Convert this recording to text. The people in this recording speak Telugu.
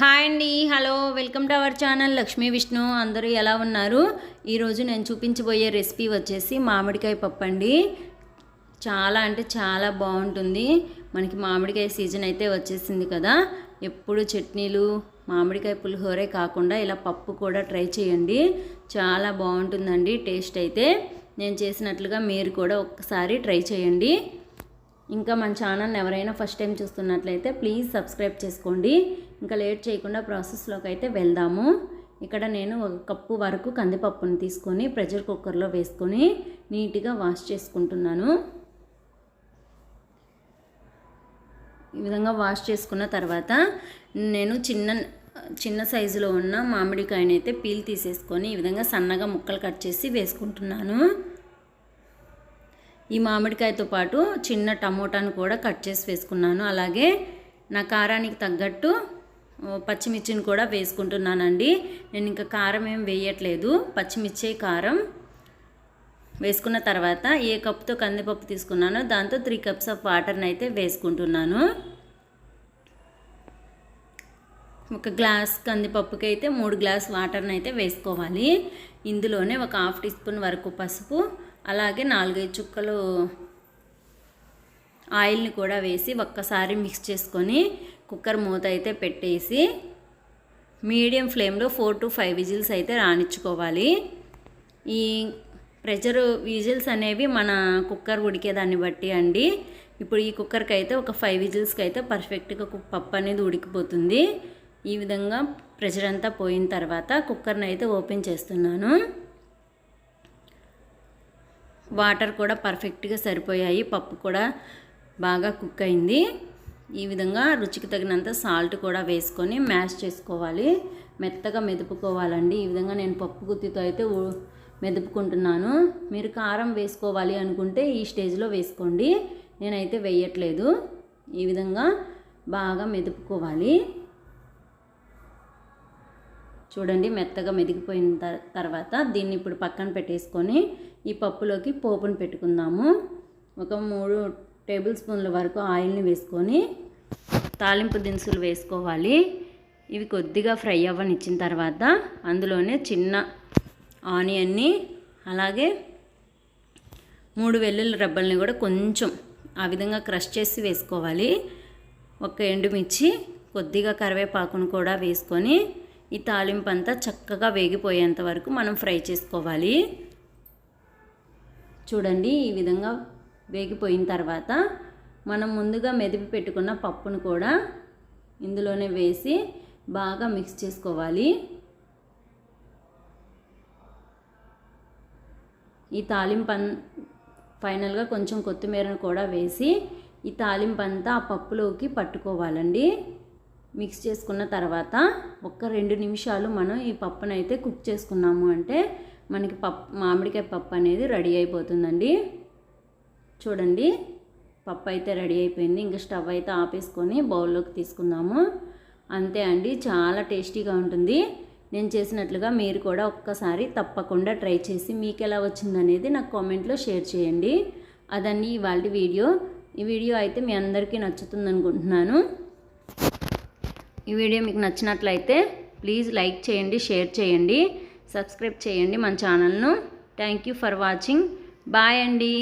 హాయ్ అండి hello. Welcome to our channel Lakshmi Vishnu. అందరూ ఎలా ఉన్నారు? ఈరోజు నేను చూపించబోయే రెసిపీ వచ్చేసి మామిడికాయ పప్పు అండి. చాలా అంటే చాలా బాగుంటుంది. మనకి మామిడికాయ సీజన్ అయితే వచ్చేసింది కదా. ఎప్పుడు చట్నీలు మామిడికాయ పులిహోరే కాకుండా ఇలా పప్పు కూడా ట్రై చేయండి. చాలా బాగుంటుందండి టేస్ట్ అయితే. నేను చేసినట్లుగా మీరు కూడా ఒక్కసారి ట్రై చేయండి. ఇంకా మన ఛానల్ ఎవరైనా ఫస్ట్ టైం చూస్తున్నట్లయితే ప్లీజ్ సబ్స్క్రైబ్ చేసుకోండి. ఇంకా లేట్ చేయకుండా ప్రాసెస్లోకి అయితే వెళ్దాము. ఇక్కడ నేను ఒక కప్పు వరకు కందిపప్పును తీసుకొని ప్రెషర్ కుక్కర్లో వేసుకొని నీట్గా వాష్ చేసుకుంటున్నాను. ఈ విధంగా వాష్ చేసుకున్న తర్వాత నేను చిన్న చిన్న సైజులో ఉన్న మామిడికాయని అయితే పీల్ తీసేసుకొని ఈ విధంగా సన్నగా ముక్కలు కట్ చేసి వేసుకుంటున్నాను. ఈ మామిడికాయతో పాటు చిన్న టమోటాను కూడా కట్ చేసి వేసుకున్నాను. అలాగే నా కారానికి తగ్గట్టు పచ్చిమిర్చిని కూడా వేసుకుంటున్నానండి. నేను ఇంకా కారం ఏం వేయట్లేదు. పచ్చిమిర్చి కారం వేసుకున్న తర్వాత ఏ కప్తో కందిపప్పు తీసుకున్నానో దాంతో త్రీ కప్స్ ఆఫ్ వాటర్ని అయితే వేసుకుంటున్నాను. ఒక గ్లాస్ కందిపప్పుకి అయితే మూడు గ్లాస్ వాటర్ని అయితే వేసుకోవాలి. ఇందులోనే ఒక హాఫ్ టీ స్పూన్ వరకు పసుపు అలాగే నాలుగైదు చుక్కలు ఆయిల్ని కూడా వేసి ఒక్కసారి మిక్స్ చేసుకొని కుక్కర్ మూత అయితే పెట్టేసి మీడియం ఫ్లేమ్లో ఫోర్ టు ఫైవ్ విజిల్స్ అయితే రాణించుకోవాలి ఈ ప్రెషర్ విజిల్స్ అనేవి మన కుక్కర్ ఉడికేదాన్ని బట్టి అండి. ఇప్పుడు ఈ కుక్కర్కి అయితే ఒక ఫైవ్ విజిల్స్కి అయితే పర్ఫెక్ట్గా పప్పు అనేది ఉడికిపోతుంది. ఈ విధంగా ప్రెషర్ అంతా పోయిన తర్వాత కుక్కర్ని అయితే ఓపెన్ చేస్తున్నాను. వాటర్ కూడా పర్ఫెక్ట్గా సరిపోయాయి. పప్పు కూడా బాగా కుక్ అయింది. ఈ విధంగా రుచికి తగినంత సాల్ట్ కూడా వేసుకొని మ్యాష్ చేసుకోవాలి. మెత్తగా మెదుపుకోవాలండి. ఈ విధంగా నేను పప్పు గుత్తితో అయితే మెదుపుకుంటున్నాను. మీరు కారం వేసుకోవాలి అనుకుంటే ఈ స్టేజ్లో వేసుకోండి. నేనైతే వేయట్లేదు. ఈ విధంగా బాగా మెదుపుకోవాలి. చూడండి మెత్తగా మెదిగిపోయిన తర్వాత దీన్ని ఇప్పుడు పక్కన పెట్టేసుకొని ఈ పప్పులోకి పోపును పెట్టుకుందాము. ఒక మూడు టేబుల్ స్పూన్ల వరకు ఆయిల్ని వేసుకొని తాలింపు దినుసులు వేసుకోవాలి. ఇవి కొద్దిగా ఫ్రై అవ్వనిచ్చిన తర్వాత అందులోనే చిన్న ఆనియన్ని అలాగే మూడు వెల్లుల్లి రబ్బల్ని కూడా కొంచెం ఆ విధంగా క్రష్ చేసి వేసుకోవాలి. ఒక ఎండుమిర్చి కొద్దిగా కరివేపాకును కూడా వేసుకొని ఈ తాలింపు అంతా చక్కగా వేగిపోయేంత వరకు మనం ఫ్రై చేసుకోవాలి. చూడండి ఈ విధంగా వేగిపోయిన తర్వాత మనం ముందుగా మెదిపి పెట్టుకున్న పప్పును కూడా ఇందులోనే వేసి బాగా మిక్స్ చేసుకోవాలి. ఈ తాలింపు అన్ ఫైనల్గా కొంచెం కొత్తిమీరను కూడా వేసి ఈ తాలింపు అంతా ఆ పప్పులోకి పట్టుకోవాలండి. మిక్స్ చేసుకున్న తర్వాత ఒక్క రెండు నిమిషాలు మనం ఈ పప్పును అయితే కుక్ చేసుకున్నాము అంటే మనకి పప్పు మామిడికాయ పప్పు అనేది రెడీ అయిపోతుందండి. చూడండి. పప్పు అయితే రెడీ అయిపోయింది. ఇంకా స్టవ్ అయితే ఆపేసుకొని బౌల్లోకి తీసుకుందాము. అంతే అండి చాలా టేస్టీగా ఉంటుంది. నేను చేసినట్లుగా మీరు కూడా ఒక్కసారి తప్పకుండా ట్రై చేసి మీకు ఎలా వచ్చిందనేది నాకు కామెంట్లో షేర్ చేయండి. అదండి ఇవాళ వీడియో. ఈ వీడియో అయితే మీ అందరికీ నచ్చుతుంది అనుకుంటున్నాను ఈ వీడియో మీకు నచ్చినట్లయితే ప్లీజ్ లైక్ చేయండి షేర్ చేయండి సబ్స్క్రైబ్ చేయండి మన ఛానల్ను. Thank you for watching. Bye అండి.